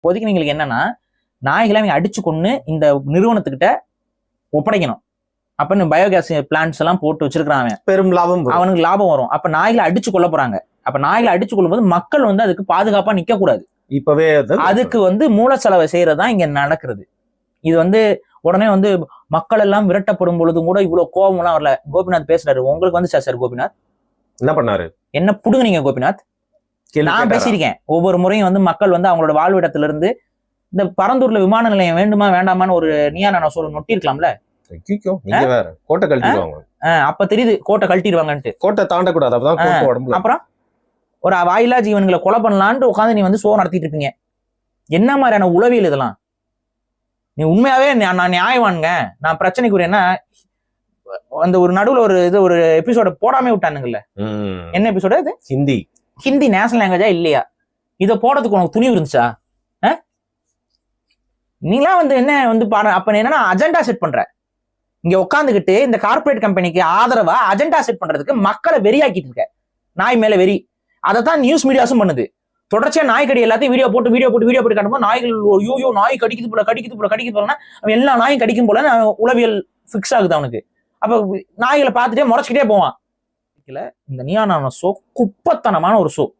இப்போதைக்கு நீங்களுக்கு என்னன்னா நாய்களை அவங்க அடிச்சு கொண்டு இந்த நிறுவனத்துக்கிட்ட ஒப்படைக்கணும். அப்ப பயோகேஸ் பிளான்ட்ஸ் எல்லாம் போட்டு வச்சிருக்கான் அவன். பெரும் லாபம். அவனுக்கு லாபம் வரும். அப்ப நாய்களை அடிச்சு கொள்ள போறாங்க. அப்ப நாய்களை அடிச்சு கொள்ளும்போது மக்கள் வந்து அதுக்கு பாதுகாப்பா நிக்க கூடாது இப்பவே அது அதுக்கு வந்து மூலச்செலவை செய்யறதுதான் இங்க நடக்கிறது. இது வந்து உடனே வந்து மக்கள் எல்லாம் விரட்டப்படும் பொழுதும் கூட இவ்வளவு கோபம் எல்லாம் வரல. கோபிநாத் பேசுறாரு. உங்களுக்கு வந்து சார் கோபிநாத்? என்ன பண்ணாரு? என்ன புடுங்குனீங்க கோபிநாத்? கேள்வி நான்? பேசியிருக்கேன். ஒவ்வொரு முறையும் வந்து மக்கள் வந்து அவங்களோட வாழ்விடத்துல இருந்து இந்த பரந்தூர்ல விமான நிலையம் வேண்டுமா வேண்டாமான்னு ஒரு நீயா நான் சொல்ல நொட்டிருக்கலாம்ல கோட்டை கழட்டிடுவாங்க. அப்ப தெரியுது கோட்டை கழட்டிடுவாங்கன்ட்டு. கோட்டை தாண்டக்கூடாது அப்பதான் அப்புறம்? ஒரு வாயிலா ஜீவன்களை கொலை பண்ணலான்ட்டு உட்காந்து நீ வந்து சோ நடத்திட்டு இருப்பீங்க. என்ன மாதிரியான உளவியல் இதெல்லாம்? நீ உண்மையாவே நான் நான் நியாயவானுங்க. நான் பிரச்சனைக்குரியன்னா அந்த ஒரு நடுவுல ஒரு இது ஒரு எபிசோட போடாம விட்டானுங்கல்ல. என்ன எபிசோடு இது? ஹிந்தி. ஹிந்தி நேஷனல் லாங்குவேஜா இல்லையா? இதை போடுறதுக்கு உனக்கு துணிவு இருந்துச்சா? அஹ்? நீலாம் வந்து என்ன வந்து பாரு அப்ப என்னன்னா அஜெண்டா செட் பண்ற. இங்க உட்காந்துக்கிட்டு இந்த கார்ப்பரேட் கம்பெனிக்கு ஆதரவா அஜெண்டா செட் பண்றதுக்கு மக்களை வெறியாக்கிட்டு இருக்க. நாய் மேல வெறி. அதை தான் நியூஸ் மீடியாஸும் பண்ணுது. தொடர்ச்சியா நாய் கடி எல்லாத்தையும் வீடியோ போட்டு வீடியோ போட்டு வீடியோ போட்டு காட்டும்போது நாய்கள் ஐயோ ஐயோ நாய் கடிக்குது போல கடிக்குது போல கடிக்குது போலன்னா அவன் எல்லா நாயும் கடிக்கும் போல உளவியல் ஃபிக்ஸ் ஆகுது அவனுக்கு. அப்ப நாய்களை பார்த்துட்டே முறைச்சிக்கிட்டே போவான். இந்த நியானான ஷோ குப்பத்தனமான ஒரு ஷோ